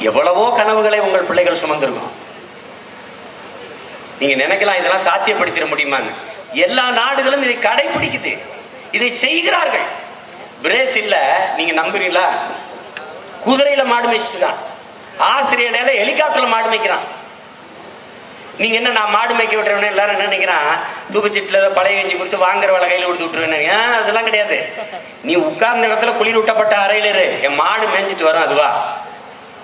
எவ்வளவோ கனவுகளை உங்கள் பிள்ளைகள் சுமந்திருக்கும். நீங்க நினைக்கலாம் இதெல்லாம் சாத்தியப்படுத்திட முடியுமான்னு. எல்லா நாடுகளும் இதை கடைபிடிக்குது. இதை செய்கிறார்கள். பிரேசில்ல நீங்க நம்புறீங்களா? குதிரையில மாடு மேய்ச்சிட்டு ஆஸ்திரேலியால ஹெலிகாப்டர்ல மாடு மேய்க்கிறான். நீங்க என்ன நான் மாடு மேய்க்க விட்டுறேன்னு எல்லாரும் என்ன நினைக்கிறான்? தூக்குச்சீட்டுல ஏதோ பழைய கஞ்சி கொடுத்து வாங்குற வேலை கையில கொடுத்து விட்டுருவேன் அதெல்லாம் கிடையாது. நீ உட்கார்ந்த இடத்துல குளிர் ஊட்டப்பட்ட அறையில இரு. என் மாடு மேய்ஞ்சிட்டு வரும் அதுவா.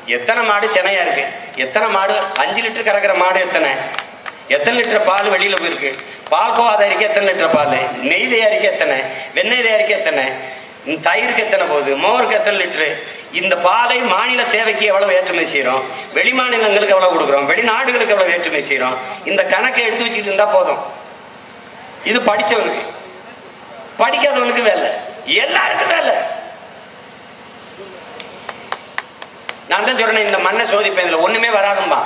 எத்தனை மாடு செனையா இருக்கு? எத்தனை மாடு? அஞ்சு லிட்டர் கறக்கிற மாடு எத்தனை? எத்தனை லிட்டர் பால் வெளியில போயிருக்கு? பால் கோவா தயாரிக்க எத்தனை லிட்டர் பால்? நெய் தயாரிக்க எத்தனை? வெண்ணெய் தயாரிக்க எத்தனை? தயிருக்கு எத்தனை போகுது? மோருக்கு எத்தனை லிட்டரு? இந்த பாலை மாநில தேவைக்கு எவ்வளவு ஏற்றுமதி செய்யறோம்? வெளி மாநிலங்களுக்கு எவ்வளவு கொடுக்குறோம்? வெளிநாடுகளுக்கு எவ்வளவு ஏற்றுமதி செய்யறோம்? இந்த கணக்கை எடுத்து வச்சுட்டு இருந்தா போதும். இது படிச்சவனுக்கு. படிக்காதவனுக்கு வேலை. எல்லாருக்கும் வேலை. நான் தான் சொல்றேன் இந்த மண்ணை சோதிப்பேன் இதுல ஒண்ணுமே வராதும்பா.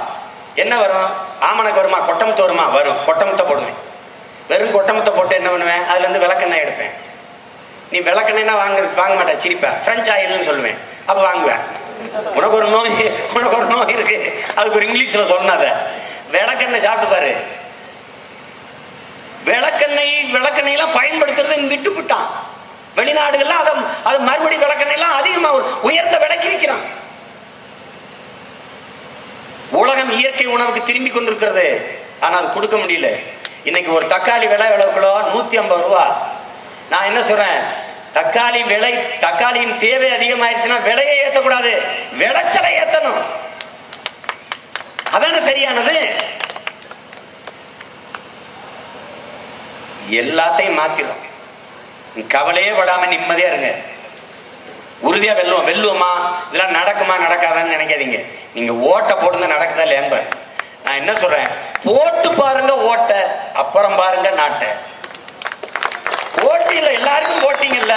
என்ன வரும்? ஆமணக்கு வருமா? கொட்டமுத்து வருமா? வரும். கொட்டமுத்த போடுவேன். வெறும் கொட்டமுத்த போட்டு என்ன பண்ணுவேன்? அதுல இருந்து விளக்கெண்ணெய் எடுப்பேன். நீ விளக்கெண்ணெய்னா வாங்க வாங்க மாட்டேன் சிரிப்பேன். ஃப்ரெஞ்ச் ஆயில்னு சொல்லுவேன். அப்ப வாங்குவேன். உனக்கு ஒரு நோய் உனக்கு ஒரு நோய் இருக்கு. அதுக்கு ஒரு இங்கிலீஷ்ல சொன்னாத விளக்கெண்ணெய் சாப்பிட்டு பாரு. விளக்கெண்ணெய் விளக்கெண்ணெயெல்லாம் பயன்படுத்துறது விட்டு விட்டான் வெளிநாடுகள்லாம் அதை அது மறுபடியும் விளக்கெண்ணெய்லாம் அதிகமா உயர்ந்த விலைக்கு விற்கிறான். எல்லாம் இயற்கை உணவுக்கு திரும்பி கொண்டிருக்கிறது. ஆனால் கொடுக்க முடியல. இன்னைக்கு ஒரு தக்காளி விலை எவ்வளவு கிலோ? நூத்தி ஐம்பது ரூபா. நான் என்ன சொல்றேன்? தக்காளி விலை தக்காளியின் தேவை அதிகமாயிருச்சுன்னா விலையை ஏற்றக்கூடாது விளைச்சலை ஏத்தணும். அதான சரியானது? எல்லாத்தையும் மாத்திரும். கவலையே படாம நிம்மதியா இருங்க. உறுதியா வெல்லுவோம். வெல்லுவோமா? இதெல்லாம் நடக்குமா நடக்காதான்னு நினைக்காதீங்க. நீங்க ஓட்ட போடுங்க நடக்குதா இல்லையான்னு பாருங்க. நான் என்ன சொல்றேன்? போட்டு பாருங்க ஓட்ட. அப்புறம் பாருங்க நாட்டை. ஓட்டு இல்ல எல்லாருக்கும் போட்டீங்கல்ல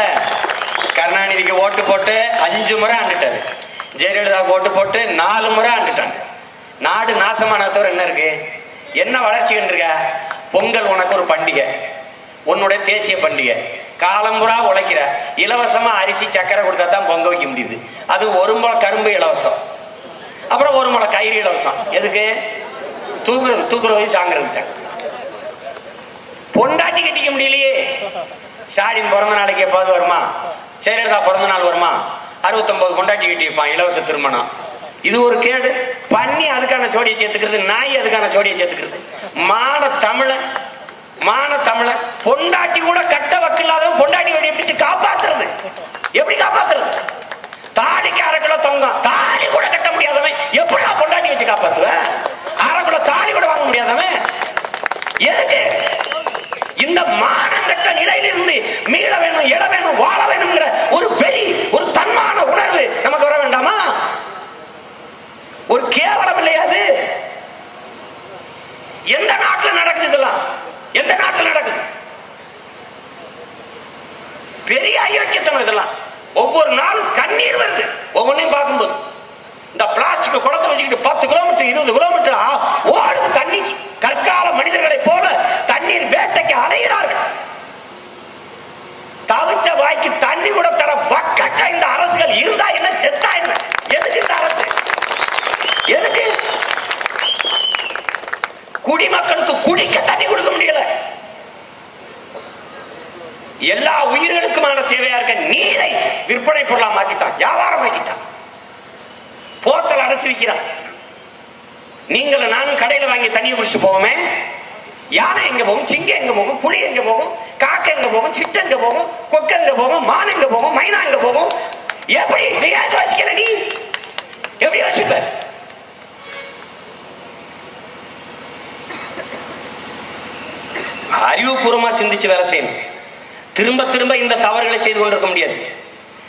கருணாநிதிக்கு ஓட்டு போட்டு அஞ்சு முறை ஆண்டுட்டாரு. ஜெயலலிதாவுக்கு ஓட்டு போட்டு நாலு முறை ஆண்டுட்டாங்க. நாடு நாசமான தவிர என்ன இருக்கு? என்ன வளர்ச்சி கண்டிருக்க? பொங்கல் உனக்கு ஒரு பண்டிகை. உன்னுடைய தேசிய பண்டிகை. காலம்புறா உழைக்கிற. இலவசமா அரிசி சக்கரை கொடுத்தா தான் பொங்க வைக்க முடியுது. அது ஒரு முளை கரும்பு இலவசம். அப்புறம் ஒரு முளை கயிறு இலவசம். எதுக்கு? தூக்குறது தூக்குறது சாங்கிறது தான். பொண்டாட்டி கட்டிக்க முடியலையே. ஸ்டாலின் பிறந்த நாளைக்கு எப்பாவது வருமா? ஜெயலலிதா பிறந்த நாள் வருமா? அறுபத்தொன்பது பொண்டாட்டி கட்டி வைப்பான் இலவச திருமணம். இது ஒரு கேடு. பண்ணி அதுக்கான ஜோடியை சேர்த்துக்கிறது நாய் அதுக்கான ஜோடியை சேர்த்துக்கிறது. மாலை தமிழன் மான தமிழன் பொண்டாட்டி கூட கட்ட வக்கில்லாதவன் பொண்டாட்டி வழி பிடிச்சு காப்பாத்துறது. எப்படி காப்பாத்துறது? தாலிக்கு அரை கிலோ தொங்கும் தாலி கூட கட்ட முடியாதவன் எப்படி பொண்டாட்டி வச்சு காப்பாத்துவேன் அரை கிலோ தாலி கூட வாங்க முடியாதவன்? எதுக்கு? இந்த மானங்கட்ட நிலையிலிருந்து மீள வேணும் இட வேணும் வாழ வேணுங்கிற ஒரு பெரிய ஒரு தன்மான உணர்வு நமக்கு வர வேணும் ஒரு கேவலம் இல்லையா அது எந்த நாட்டுல நடக்குது இதெல்லாம் எந்த நாட்டுல நடக்குது பெரிய அயோக்கியத்தனம் இதெல்லாம். ஒவ்வொரு நாளும் கண்ணீர் வருது. ஒவ்வொன்றையும் பார்க்கும்போது. இந்த பிளாஸ்டிக் குளத்தை வச்சுக்கிட்டு பத்து கிலோமீட்டர் இருபது கிலோமீட்டர் ஆ- ஓடுது தண்ணிக்கு கற்கால மனிதர்களை போல தண்ணீர் வேட்டைக்கு அலைகிறார்கள் தவிச்ச வாய்க்கு தண்ணி கூட தர பக்கட்ட இந்த அரசுகள் இருந்தா என்ன செத்தா என்ன எதுக்கு இந்த அரசு எதுக்கு குடிமக்களுக்கு குடிக்க தண்ணி கொடுக்க முடியல எல்லா உயிர்களுக்குமான தேவையா இருக்க நீரை விற்பனை பொருளா மாத்திட்டான் வியாபாரம் ஆக்கிட்டான் போத்தல் அடைச்சு வைக்கிறான். நீங்களும் நானும் கடையில வாங்கி தண்ணியை குடிச்சு போவோமே. யானை எங்க போகும்? சிங்கம் எங்க போகும்? புலி எங்க போகும்? காக்கை எங்க போகும்? சிட்டு எங்க போகும்? கொக்கு எங்க போகும்? மான் எங்க போகும்? மைனா எங்க போகும்? எப்படி? யோசிக்கிற நீ? எப்படி யோசிப்ப அறிவுபூர்வமா சிந்திச்சு வேலை செய்யணும். திரும்ப திரும்ப இந்த தவறுகளை செய்து கொண்டிருக்க முடியாது.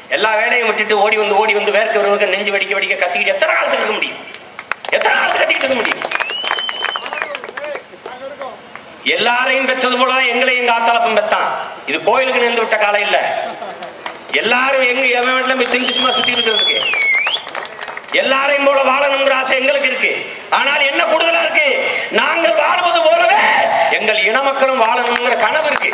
எல்லா வேலையும் விட்டுட்டு ஓடி வந்து ஓடி வந்து வேர்க்க வருவர்கள் நெஞ்சு வெடிக்க வெடிக்க கத்திக்கிட்டு எத்தனை காலத்துக்கு இருக்க முடியும்? எத்தனை காலத்துக்கு கத்திக்கிட்டு இருக்க முடியும்? எல்லாரையும் பெற்றது போலதான் எங்களை எங்க ஆத்தாளப்பம் பெத்தான். இது கோயிலுக்கு நேர்ந்து விட்ட காலம் இல்ல. எல்லாரும் எங்க எவன் வீட்டுல போய் திண்டு சும்மா சுத்தி இருக்கிறதுக்கு. எல்லாரையும் போல வாழணுங்கிற ஆசை எங்களுக்கு இருக்கு. ஆனால் என்ன கூடுதலா இருக்கு? நாங்கள் வாழ்வது போலவே எங்கள் இன மக்களும் வாழணுங்கிற கனவு இருக்கு.